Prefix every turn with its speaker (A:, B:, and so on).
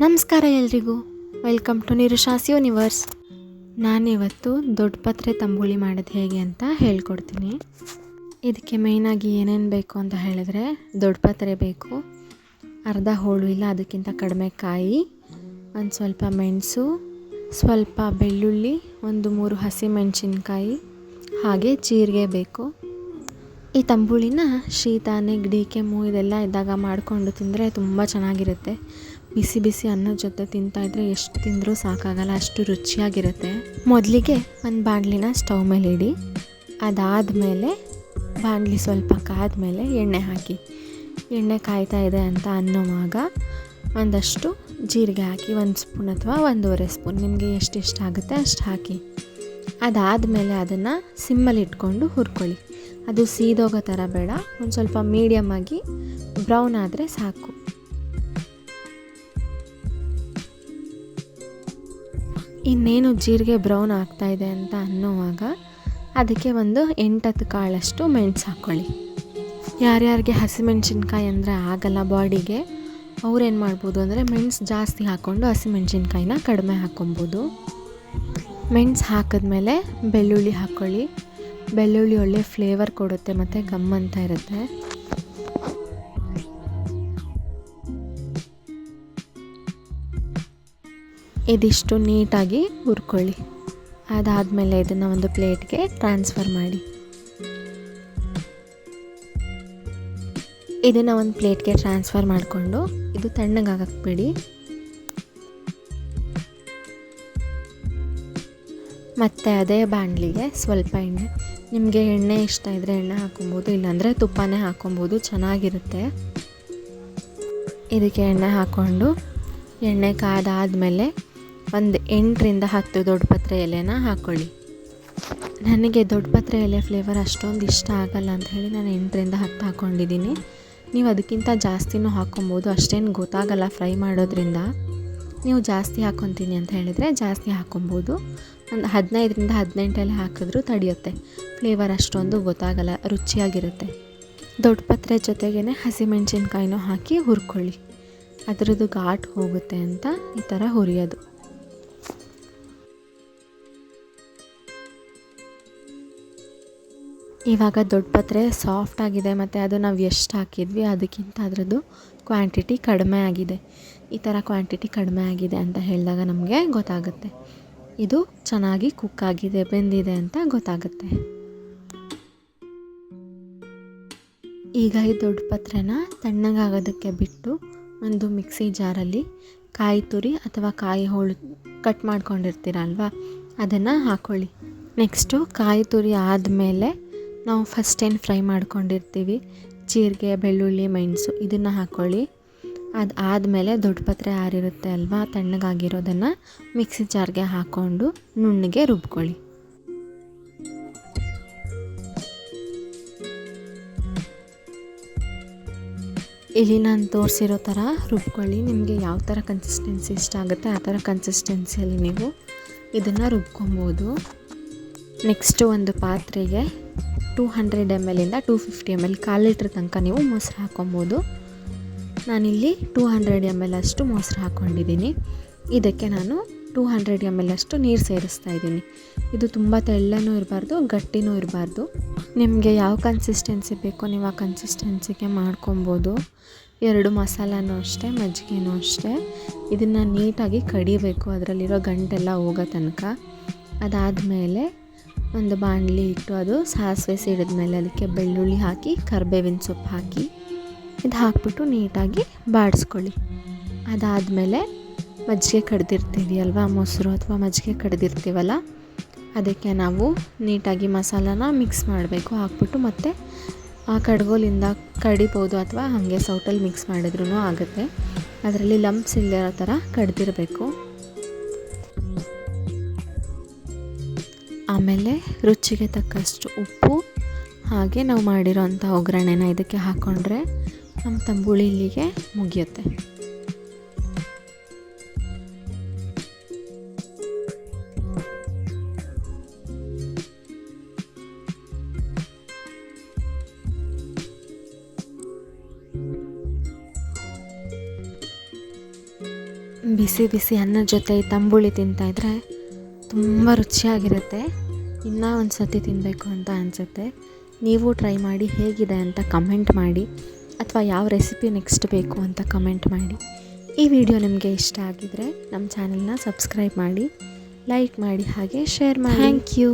A: ನಮಸ್ಕಾರ ಎಲ್ರಿಗೂ. Welcome to ನಿರುಶಾಸ್ universe ನಾನಿವತ್ತು ದೊಡ್ಡ ಪತ್ರೆ ತಂಬುಳಿ ಮಾಡೋದು ಹೇಗೆ ಅಂತ ಹೇಳ್ಕೊಡ್ತೀನಿ. ಇದಕ್ಕೆ ಮೇಯ್ನಾಗಿ ಏನೇನು ಬೇಕು ಅಂತ ಹೇಳಿದ್ರೆ ದೊಡ್ಡ ಪತ್ರೆ ಬೇಕು, ಅರ್ಧ ಹೋಳು ಇಲ್ಲ, ಅದಕ್ಕಿಂತ ಕಡಿಮೆ ಕಾಯಿ, ಒಂದು ಸ್ವಲ್ಪ ಮೆಣಸು, ಸ್ವಲ್ಪ ಬೆಳ್ಳುಳ್ಳಿ, ಒಂದು ಮೂರು ಹಸಿ ಮೆಣಸಿನ್ಕಾಯಿ, ಹಾಗೆ ಜೀರಿಗೆ ಬೇಕು. ಈ ತಂಬುಳಿನ ಶೀತ, ನೆಗಡಿ, ಕೆಮ್ಮು ಇದೆಲ್ಲ ಇದ್ದಾಗ ಮಾಡಿಕೊಂಡು ತಿಂದರೆ ತುಂಬ ಚೆನ್ನಾಗಿರುತ್ತೆ. ಬಿಸಿ ಬಿಸಿ ಅನ್ನದ ಜೊತೆ ತಿಂತಾಯಿದ್ರೆ ಎಷ್ಟು ತಿಂದರೂ ಸಾಕಾಗಲ್ಲ, ಅಷ್ಟು ರುಚಿಯಾಗಿರುತ್ತೆ. ಮೊದಲಿಗೆ ಒಂದು ಬಾಣಲಿನ ಸ್ಟವ್ ಮೇಲೆ ಇಡಿ. ಅದಾದಮೇಲೆ ಬಾಣಲಿ ಸ್ವಲ್ಪ ಕಾದ್ಮೇಲೆ ಎಣ್ಣೆ ಹಾಕಿ. ಎಣ್ಣೆ ಕಾಯ್ತಾ ಇದೆ ಅಂತ ಅನ್ನೋವಾಗ ಒಂದಷ್ಟು ಜೀರಿಗೆ ಹಾಕಿ, ಒಂದು ಸ್ಪೂನ್ ಅಥವಾ ಒಂದೂವರೆ ಸ್ಪೂನ್, ನಿಮಗೆ ಎಷ್ಟು ಇಷ್ಟ ಆಗುತ್ತೆ ಅಷ್ಟು ಹಾಕಿ. ಅದಾದಮೇಲೆ ಅದನ್ನು ಸಿಮ್ಮಲ್ಲಿ ಇಟ್ಕೊಂಡು ಹುರ್ಕೊಳ್ಳಿ. ಅದು ಸೀದೋಗೋ ಥರ ಬೇಡ, ಒಂದು ಸ್ವಲ್ಪ ಮೀಡಿಯಮ್ ಆಗಿ ಬ್ರೌನ್ ಆದರೆ ಸಾಕು. ಇನ್ನೇನು ಜೀರಿಗೆ ಬ್ರೌನ್ ಆಗ್ತಾ ಇದೆ ಅಂತ ಅನ್ನುವಾಗ ಅದಕ್ಕೆ ಒಂದು ಎಂಟತ್ತು ಕಾಳಷ್ಟು ಮೆಣಸು ಹಾಕ್ಕೊಳ್ಳಿ. ಯಾರ್ಯಾರಿಗೆ ಹಸಿಮೆಣ್ಸಿನ್ಕಾಯಿ ಅಂದರೆ ಆಗಲ್ಲ ಬಾಡಿಗೆ, ಅವ್ರೇನು ಮಾಡ್ಬೋದು ಅಂದರೆ ಮೆಣಸು ಜಾಸ್ತಿ ಹಾಕ್ಕೊಂಡು ಹಸಿಮೆಣ್ಸಿನ್ಕಾಯಿನ ಕಡಿಮೆ ಹಾಕ್ಕೊಬೋದು. ಮೆಣಸು ಹಾಕಿದ್ಮೇಲೆ ಬೆಳ್ಳುಳ್ಳಿ ಹಾಕ್ಕೊಳ್ಳಿ. ಬೆಳ್ಳುಳ್ಳಿ ಒಳ್ಳೆ ಫ್ಲೇವರ್ ಕೊಡುತ್ತೆ ಮತ್ತು ಗಮ್ ಅಂತ ಇರುತ್ತೆ. ಇದಿಷ್ಟು ನೀಟಾಗಿ ಹುರ್ಕೊಳ್ಳಿ. ಅದಾದಮೇಲೆ ಇದನ್ನು ಒಂದು ಪ್ಲೇಟ್ಗೆ ಟ್ರಾನ್ಸ್ಫರ್ ಮಾಡಿ. ಇದನ್ನು ಒಂದು ಪ್ಲೇಟ್ಗೆ ಟ್ರಾನ್ಸ್ಫರ್ ಮಾಡಿಕೊಂಡು ಇದು ತಣ್ಣಗಾಗಕ್ಕೆ ಬಿಡಿ ಮತ್ತು ಅದೇ ಬಾಣಲಿಗೆ ಸ್ವಲ್ಪ ಎಣ್ಣೆ. ನಿಮಗೆ ಎಣ್ಣೆ ಇಷ್ಟ ಇದ್ದರೆ ಎಣ್ಣೆ ಹಾಕೊಬೋದು ಇಲ್ಲಾಂದರೆ ತುಪ್ಪನೇ ಹಾಕೊಬೋದು ಚೆನ್ನಾಗಿರುತ್ತೆ. ಇದಕ್ಕೆ ಎಣ್ಣೆ ಹಾಕ್ಕೊಂಡು ಎಣ್ಣೆ ಕಾದಾದಮೇಲೆ ಒಂದು ಎಂಟರಿಂದ ಹತ್ತು ದೊಡ್ಡ ಪತ್ರೆ ಎಲೆನ ಹಾಕ್ಕೊಳ್ಳಿ ನನಗೆ ದೊಡ್ಡ ಪತ್ರೆ ಎಲೆ ಫ್ಲೇವರ್ ಅಷ್ಟೊಂದು ಇಷ್ಟ ಆಗಲ್ಲ ಅಂತ ಹೇಳಿ ನಾನು ಎಂಟರಿಂದ ಹತ್ತು ಹಾಕ್ಕೊಂಡಿದ್ದೀನಿ ನೀವು ಅದಕ್ಕಿಂತ ಜಾಸ್ತಿನೂ ಹಾಕ್ಕೊಬೋದು, ಅಷ್ಟೇನು ಗೊತ್ತಾಗಲ್ಲ ಫ್ರೈ ಮಾಡೋದ್ರಿಂದ. ನೀವು ಜಾಸ್ತಿ ಹಾಕ್ಕೊತೀನಿ ಅಂತ ಹೇಳಿದರೆ ಜಾಸ್ತಿ ಹಾಕ್ಕೊಬೋದು. ಒಂದು ಹದಿನೈದರಿಂದ ಹದಿನೆಂಟಲ್ಲಿ ಹಾಕಿದ್ರೂ ತಡೆಯುತ್ತೆ. ಫ್ಲೇವರ್ ಅಷ್ಟೊಂದು ಗೊತ್ತಾಗಲ್ಲ, ರುಚಿಯಾಗಿರುತ್ತೆ. ದೊಡ್ಡ ಪತ್ರೆ ಜೊತೆಗೇ ಹಸಿಮೆಣ್ಸಿನ್ಕಾಯಿನೂ ಹಾಕಿ ಹುರ್ಕೊಳ್ಳಿ. ಅದರದ್ದು ಘಾಟ್ ಹೋಗುತ್ತೆ ಅಂತ ಈ ಥರ ಹುರಿಯೋದು. ಇವಾಗ ದೊಡ್ಡ ಪತ್ರೆ ಸಾಫ್ಟ್ ಆಗಿದೆ ಮತ್ತು ಅದು ನಾವು ಎಷ್ಟು ಹಾಕಿದ್ವಿ ಅದಕ್ಕಿಂತ ಅದರದ್ದು ಕ್ವಾಂಟಿಟಿ ಕಡಿಮೆ ಆಗಿದೆ. ಈ ಥರ ಕ್ವಾಂಟಿಟಿ ಕಡಿಮೆ ಆಗಿದೆ ಅಂತ ಹೇಳಿದಾಗ ನಮಗೆ ಗೊತ್ತಾಗುತ್ತೆ. ಇದು ಚೆನ್ನಾಗಿ ಕುಕ್ ಆಗಿದೆ, ಬೆಂದಿದೆ ಅಂತ ಗೊತ್ತಾಗುತ್ತೆ. ಈಗ ಈ ದೊಡ್ಡ ಪತ್ರೆನ ತಣ್ಣಗಾಗೋದಕ್ಕೆ ಬಿಟ್ಟು ಒಂದು ಮಿಕ್ಸಿ ಜಾರಲ್ಲಿ ಕಾಯಿ ತುರಿ ಅಥವಾ ಕಾಯಿ ಹೋಳು ಕಟ್ ಮಾಡ್ಕೊಂಡಿರ್ತೀರಲ್ವ? ಅದನ್ನು ಹಾಕ್ಕೊಳ್ಳಿ ನೆಕ್ಸ್ಟು ಕಾಯಿ ತುರಿ ಆದಮೇಲೆ ನಾವು ಫಸ್ಟ್ ಏನು ಫ್ರೈ ಮಾಡ್ಕೊಂಡಿರ್ತೀವಿ? ಜೀರಿಗೆ, ಬೆಳ್ಳುಳ್ಳಿ, ಮೆಣಸು ಇದನ್ನು ಹಾಕ್ಕೊಳ್ಳಿ ಅದು ಆದಮೇಲೆ ದೊಡ್ಡ ಪತ್ರೆ ಆರಿರುತ್ತೆ ಅಲ್ವಾ? ತಣ್ಣಗಾಗಿರೋದನ್ನು ಮಿಕ್ಸಿ ಜಾರ್ಗೆ ಹಾಕ್ಕೊಂಡು ನುಣ್ಣಗೆ ರುಬ್ಕೊಳ್ಳಿ. ಇಲ್ಲಿ ನಾನು ತೋರಿಸಿರೋ ಥರ ರುಬ್ಕೊಳ್ಳಿ. ನಿಮಗೆ ಯಾವ ಥರ ಕನ್ಸಿಸ್ಟೆನ್ಸಿ ಇಷ್ಟ ಆಗುತ್ತೆ ಆ ಥರ ಕನ್ಸಿಸ್ಟೆನ್ಸಿಯಲ್ಲಿ ನೀವು ಇದನ್ನು ರುಬ್ಕೊಬೋದು. ನೆಕ್ಸ್ಟು ಒಂದು ಪಾತ್ರೆಗೆ ಟೂ ಹಂಡ್ರೆಡ್ ಎಂ ಎಲ್ಲಿಂದ ಟೂ ಫಿಫ್ಟಿ ಎಂ ಎಲ್ ಕಾಲು ಲೀಟ್ರ್ ತನಕ ನೀವು ಮೊಸರು ಹಾಕ್ಕೊಬೋದು ನಾನಿಲ್ಲಿ ಟೂ ಹಂಡ್ರೆಡ್ ಎಂ ಎಲ್ ಅಷ್ಟು ಮೊಸರು ಹಾಕ್ಕೊಂಡಿದ್ದೀನಿ ಇದಕ್ಕೆ ನಾನು ಟೂ ಹಂಡ್ರೆಡ್ ಎಂ ಎಲ್ ಅಷ್ಟು ನೀರು ಸೇರಿಸ್ತಾ ಇದ್ದೀನಿ. ಇದು ತುಂಬ ತೆಳ್ಳನೂ ಇರಬಾರ್ದು, ಗಟ್ಟಿನೂ ಇರಬಾರ್ದು. ನಿಮಗೆ ಯಾವ ಕನ್ಸಿಸ್ಟೆನ್ಸಿ ಬೇಕೋ ನೀವು ಆ ಕನ್ಸಿಸ್ಟೆನ್ಸಿಗೆ ಮಾಡ್ಕೊಬೋದು. ಎರಡು ಮಸಾಲನೂ ಅಷ್ಟೇ, ಮಜ್ಜಿಗೆನೂ ಅಷ್ಟೇ. ಇದನ್ನು ನೀಟಾಗಿ ಕಡಿಬೇಕು, ಅದರಲ್ಲಿರೋ ಗಂಟೆಲ್ಲ ಹೋಗೋ ತನಕ. ಅದಾದಮೇಲೆ ಒಂದು ಬಾಣಲಿ ಇಟ್ಟು ಅದು ಸಾಸಿವೆ ಸಿಡಿದ್ಮೇಲೆ ಅದಕ್ಕೆ ಬೆಳ್ಳುಳ್ಳಿ ಹಾಕಿ, ಕರ್ಬೇವಿನ ಸೊಪ್ಪು ಹಾಕಿ, ಇದು ಹಾಕ್ಬಿಟ್ಟು ನೀಟಾಗಿ ಬಾಡಿಸ್ಕೊಳ್ಳಿ. ಅದಾದಮೇಲೆ ಮಜ್ಜಿಗೆ ಕಡ್ದಿರ್ತೀವಿ ಅಲ್ವಾ ಮೊಸರು ಅಥವಾ ಮಜ್ಜಿಗೆ ಕಡ್ದಿರ್ತೀವಲ್ಲ, ಅದಕ್ಕೆ ನಾವು ನೀಟಾಗಿ ಮಸಾಲಾನ ಮಿಕ್ಸ್ ಮಾಡಬೇಕು. ಹಾಕ್ಬಿಟ್ಟು ಮತ್ತು ಆ ಕಡ್ಗೋಲಿಂದ ಕಡಿಬೋದು ಅಥವಾ ಹಾಗೆ ಸೌಟಲ್ಲಿ ಮಿಕ್ಸ್ ಮಾಡಿದ್ರೂ ಆಗುತ್ತೆ. ಅದರಲ್ಲಿ ಲಂಪ್ಸ್ ಇಲ್ಲದಿರೋ ಥರ ಕಡ್ದಿರಬೇಕು. ಆಮೇಲೆ ರುಚಿಗೆ ತಕ್ಕಷ್ಟು ಉಪ್ಪು, ಹಾಗೆ ನಾವು ಮಾಡಿರೋಂಥ ಒಗ್ಗರಣೆನ ಇದಕ್ಕೆ ಹಾಕ್ಕೊಂಡ್ರೆ ನಮ್ಮ ತಂಬುಳಿ ಇಲ್ಲಿಗೆ ಮುಗಿಯುತ್ತೆ. ಬಿಸಿ ಬಿಸಿ ಅನ್ನದ ಜೊತೆ ತಂಬುಳಿ ತಿಂತಾಯಿದ್ರೆ ತುಂಬ ರುಚಿಯಾಗಿರುತ್ತೆ. ಇನ್ನೂ ಒಂದು ಸತಿ ತಿನ್ನಬೇಕು ಅಂತ ಅನಿಸುತ್ತೆ. ನೀವು ಟ್ರೈ ಮಾಡಿ ಹೇಗಿದೆ ಅಂತ ಕಮೆಂಟ್ ಮಾಡಿ. ಅಥವಾ ಯಾವ ರೆಸಿಪಿ ನೆಕ್ಸ್ಟ್ ಬೇಕು ಅಂತ ಕಮೆಂಟ್ ಮಾಡಿ. ಈ ವಿಡಿಯೋ ನಿಮಗೆ ಇಷ್ಟ ಆಗಿದರೆ ನಮ್ಮ ಚಾನಲ್ನ ಸಬ್ಸ್ಕ್ರೈಬ್ ಮಾಡಿ ಲೈಕ್ ಮಾಡಿ ಹಾಗೆ ಶೇರ್ ಮಾಡಿ. Thank you